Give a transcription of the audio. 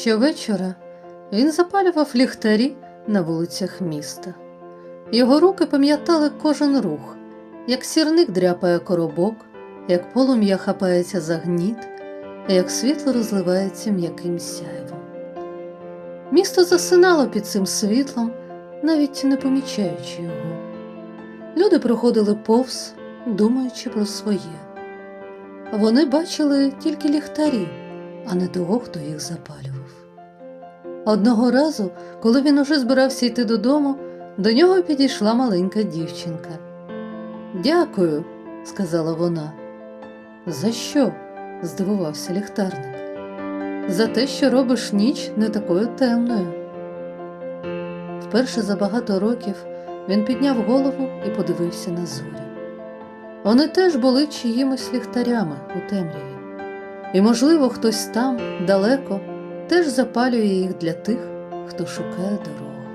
Щовечора він запалював ліхтарі на вулицях міста. Його руки пам'ятали кожен рух, як сірник дряпає коробок, як полум'я хапається за гніт, як світло розливається м'яким сяйвом. Місто засинало під цим світлом, навіть не помічаючи його. Люди проходили повз, думаючи про своє. Вони бачили тільки ліхтарі, а не того, хто їх запалював. Одного разу, коли він уже збирався йти додому, до нього підійшла маленька дівчинка. Дякую, сказала вона. За що? здивувався ліхтарник. За те, що робиш ніч не такою темною. Вперше за багато років він підняв голову і подивився на зорі. Вони теж були чиїмось ліхтарями у темряві. І, можливо, хтось там, далеко, теж запалює їх для тих, хто шукає дорогу.